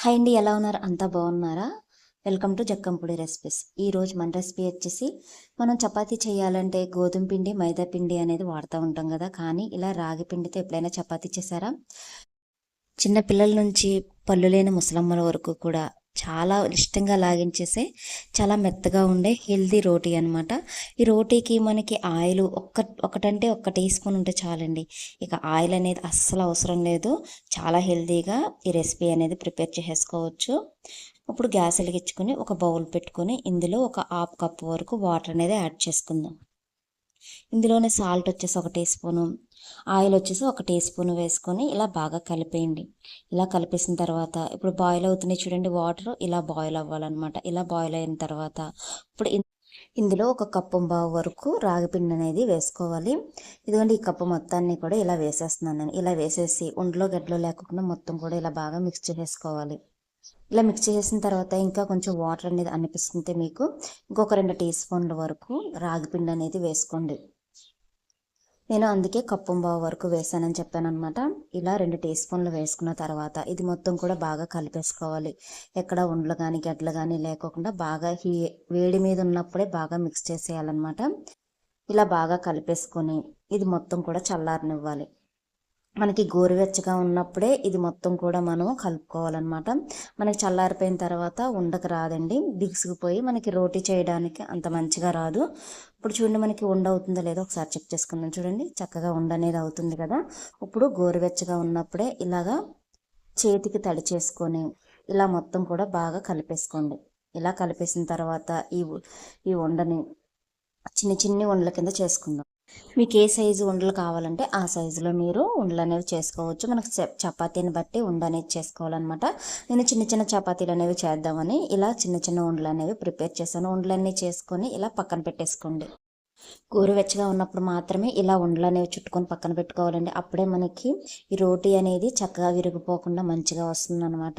Hi అండి ఎలా ఉన్నారు? అంతా బాగున్నారా? Welcome to Jakkampudi recipes. ఈరోజు మన రెసిపీ వచ్చేసి మనం చపాతీ చేయాలంటే గోధుమ పిండి మైదా పిండి అనేది వాడుతూ ఉంటాం కదా. కానీ ఇలా రాగి పిండితో ఎప్పుడైనా చపాతీ చేశారా? చిన్న పిల్లల నుంచి పళ్ళు లేని ముసలమ్మల వరకు కూడా చాలా ఇష్టంగా లాగించేసే చాలా మెత్తగా ఉండే హెల్దీ రోటీ అనమాట ఈ రోటీకి మనకి ఆయిల్ ఒక్క ఒకటంటే ఒక్క టీ స్పూన్ ఉంటే చాలండి. ఇక ఆయిల్ అనేది అస్సలు అవసరం లేదు. చాలా హెల్దీగా ఈ రెసిపీ అనేది ప్రిపేర్ చేసేసుకోవచ్చు. ఇప్పుడు గ్యాస్ వెలిగించుకొని ఒక బౌల్ పెట్టుకొని ఇందులో ఒక హాఫ్ కప్ వరకు వాటర్ అనేది యాడ్ చేసుకుందాం. ఇందులోనే సాల్ట్ వచ్చేసి ఒక టీ స్పూను ఆయిల్ వచ్చేసి ఒక టీ స్పూన్ వేసుకొని ఇలా బాగా కలిపేయండి. ఇలా కలిపేసిన తర్వాత ఇప్పుడు బాయిల్ అవుతున్నాయి చూడండి వాటర్ ఇలా బాయిల్ అవ్వాలన్నమాట. ఇలా బాయిల్ అయిన తర్వాత ఇప్పుడు ఇందులో ఒక కప్పు బావు వరకు రాగిపిండి అనేది వేసుకోవాలి. ఇదిగోండి ఈ కప్పు మొత్తాన్ని కూడా ఇలా వేసేస్తున్నాను నేను. ఇలా వేసేసి ఒంట్లో గడ్డలో లేకుండా మొత్తం కూడా ఇలా బాగా మిక్స్ చేసేసుకోవాలి. ఇలా మిక్స్ చేసిన తర్వాత ఇంకా కొంచెం వాటర్ అనేది అనిపిస్తుంటే మీకు ఇంకొక రెండు టీ స్పూన్ల వరకు రాగిపిండి అనేది వేసుకోండి. నేను అందుకే కప్పంబావు వరకు వేసానని చెప్పాను అనమాట ఇలా రెండు టీ స్పూన్లు వేసుకున్న తర్వాత ఇది మొత్తం కూడా బాగా కలిపేసుకోవాలి. ఎక్కడ ఉండలు కానీ గడ్డలు కానీ లేకోకుండా బాగా హీ వేడి మీద ఉన్నప్పుడే బాగా మిక్స్ చేసేయాలన్నమాట. ఇలా బాగా కలిపేసుకొని ఇది మొత్తం కూడా చల్లారనివ్వాలి. మనకి గోరువెచ్చగా ఉన్నప్పుడే ఇది మొత్తం కూడా మనం కలుపుకోవాలన్నమాట. మనకి చల్లారిపోయిన తర్వాత ఉండకు రాదండి. బిగుసుకుపోయి మనకి రోటీ చేయడానికి అంత మంచిగా రాదు. ఇప్పుడు చూడండి మనకి ఉండ అవుతుందో లేదో ఒకసారి చెక్ చేసుకుందాం చూడండి. చక్కగా ఉండ అనేది అవుతుంది కదా. ఇప్పుడు గోరువెచ్చగా ఉన్నప్పుడే ఇలాగా చేతికి తడి చేసుకొని ఇలా మొత్తం కూడా బాగా కలిపేసుకోండి. ఇలా కలిపేసిన తర్వాత ఈ ఈ ఉండని చిన్న చిన్ని ఉండల కింద చేసుకుందాం. మీకు ఏ సైజు ఉండలు కావాలంటే ఆ సైజులో మీరు ఉండలు అనేవి చేసుకోవచ్చు. మనకు చపాతీని బట్టి ఉండ అనేది చేసుకోవాలన్నమాట. నేను చిన్న చిన్న చపాతీలు అనేవి చేద్దామని ఇలా చిన్న చిన్న ఉండలు అనేవి ప్రిపేర్ చేశాను. ఉండలన్నీ చేసుకొని ఇలా పక్కన పెట్టేసుకోండి. గోరువెచ్చగా ఉన్నప్పుడు మాత్రమే ఇలా ఉండలు అనేవి చుట్టుకొని పక్కన పెట్టుకోవాలండి. అప్పుడే మనకి ఈ రోటీ అనేది చక్కగా విరిగిపోకుండా మంచిగా వస్తుంది అనమాట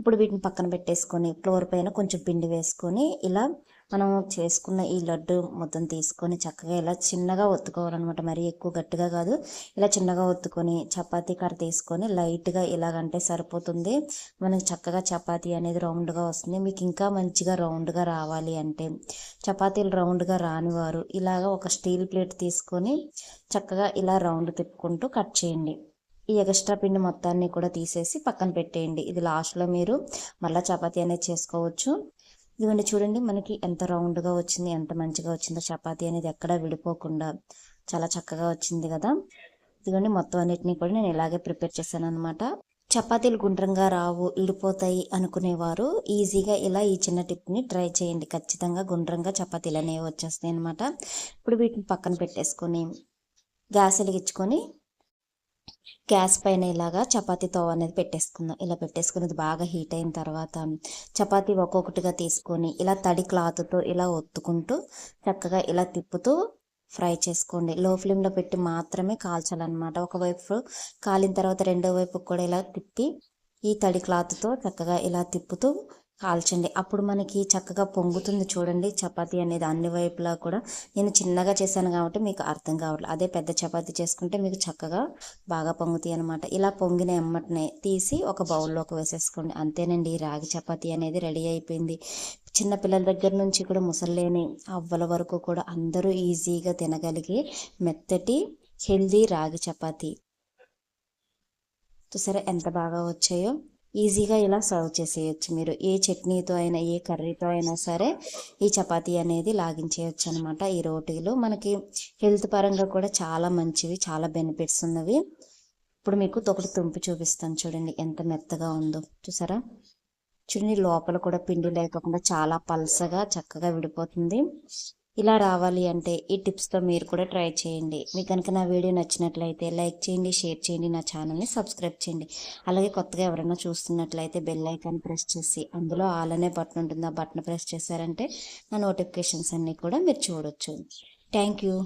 ఇప్పుడు వీటిని పక్కన పెట్టేసుకొని ఫ్లోర్ పైన కొంచెం పిండి వేసుకొని ఇలా మనం చేసుకున్న ఈ లడ్డు మొత్తం తీసుకొని చక్కగా ఇలా చిన్నగా ఒత్తుకోవాలన్నమాట. మరీ ఎక్కువ గట్టిగా కాదు. ఇలా చిన్నగా ఒత్తుకొని చపాతీ కర్ర తీసుకొని లైట్గా ఇలాగంటే సరిపోతుంది. మనకి చక్కగా చపాతీ అనేది రౌండ్గా వస్తుంది. మీకు ఇంకా మంచిగా రౌండ్గా రావాలి అంటే చపాతీలు రౌండ్గా రానివారు ఇలాగ ఒక స్టీల్ ప్లేట్ తీసుకొని చక్కగా ఇలా రౌండ్ తిప్పుకుంటూ కట్ చేయండి. ఈ ఎక్స్ట్రా పిండి మొత్తాన్ని కూడా తీసేసి పక్కన పెట్టేయండి. ఇది లాస్ట్లో మీరు మళ్ళీ చపాతీ అనేది చేసుకోవచ్చు. ఇదిగోండి చూడండి మనకి ఎంత రౌండ్గా వచ్చింది ఎంత మంచిగా వచ్చిందో చపాతీ అనేది ఎక్కడా విడిపోకుండా చాలా చక్కగా వచ్చింది కదా. ఇదిగోండి మొత్తం అన్నిటినీ కూడా నేను ఇలాగే ప్రిపేర్ చేశాను అనమాట చపాతీలు గుండ్రంగా రావు ఇడిపోతాయి అనుకునేవారు. ఈజీగా ఇలా ఈ చిన్న టిప్ని ట్రై చేయండి. ఖచ్చితంగా గుండ్రంగా చపాతీలు అనేవి వచ్చేస్తాయి అనమాట ఇప్పుడు వీటిని పక్కన పెట్టేసుకొని గ్యాస్ వెలిగించుకొని గ్యాస్ పైన ఇలాగా చపాతీ తోవ అనేది పెట్టేసుకుందాం. ఇలా పెట్టేసుకుని బాగా హీట్ అయిన తర్వాత చపాతీ ఒక్కొక్కటిగా తీసుకొని ఇలా తడి క్లాత్తో ఇలా ఒత్తుకుంటూ చక్కగా ఇలా తిప్పుతూ ఫ్రై చేసుకోండి. లో ఫ్లేమ్లో పెట్టి మాత్రమే కాల్చాలన్నమాట. ఒకవైపు కాలిన తర్వాత రెండో వైపు కూడా ఇలా తిప్పి ఈ తడి క్లాత్తో చక్కగా ఇలా తిప్పుతూ కాల్చండి. అప్పుడు మనకి చక్కగా పొంగుతుంది చూడండి. చపాతీ అనేది అన్ని వైపులా కూడా నేను చిన్నగా చేశాను కాబట్టి మీకు అర్థం కావట్లేదు అదే పెద్ద చపాతీ చేసుకుంటే మీకు చక్కగా బాగా పొంగుతాయి అనమాట ఇలా పొంగిన ఎమ్మటనే తీసి ఒక బౌల్లోకి వేసేసుకోండి. అంతేనండి ఈ రాగి చపాతీ అనేది రెడీ అయిపోయింది. చిన్నపిల్లల దగ్గర నుంచి కూడా ముసలేని అవ్వల వరకు కూడా అందరూ ఈజీగా తినగలిగే మెత్తటి హెల్దీ రాగి చపాతీ. చూసారా ఎంత బాగా వచ్చాయో? ఈజీగా ఇలా సర్వ్ చేసేయచ్చు. మీరు ఏ చట్నీతో అయినా ఏ కర్రీతో అయినా సరే ఈ చపాతీ అనేది లాగించేయచ్చు అనమాట ఈ రోటీలు. మనకి హెల్త్ పరంగా కూడా చాలా మంచివి చాలా బెనిఫిట్స్ ఉన్నవి. ఇప్పుడు మీకు ఒకటి తుంపి చూపిస్తాను చూడండి ఎంత మెత్తగా ఉందో. చూసారా? చూడండి లోపల కూడా పిండి లేకుండా చాలా పల్సగా చక్కగా విడిపోతుంది. ఇలా రావాలి అంటే ఈ టిప్స్తో మీరు కూడా ట్రై చేయండి. మీకు కనుక నా వీడియో నచ్చినట్లయితే లైక్ చేయండి షేర్ చేయండి నా ఛానల్ని సబ్స్క్రైబ్ చేయండి. అలాగే కొత్తగా ఎవరైనా చూస్తున్నట్లయితే బెల్ ఐకాన్ ప్రెస్ చేసి అందులో ఆల్ అనే బటన్ ఉంటుంది. ఆ బటన్ ప్రెస్ చేశారంటే నా నోటిఫికేషన్స్ అన్నీ కూడా మీరు చూడొచ్చు. Thank you.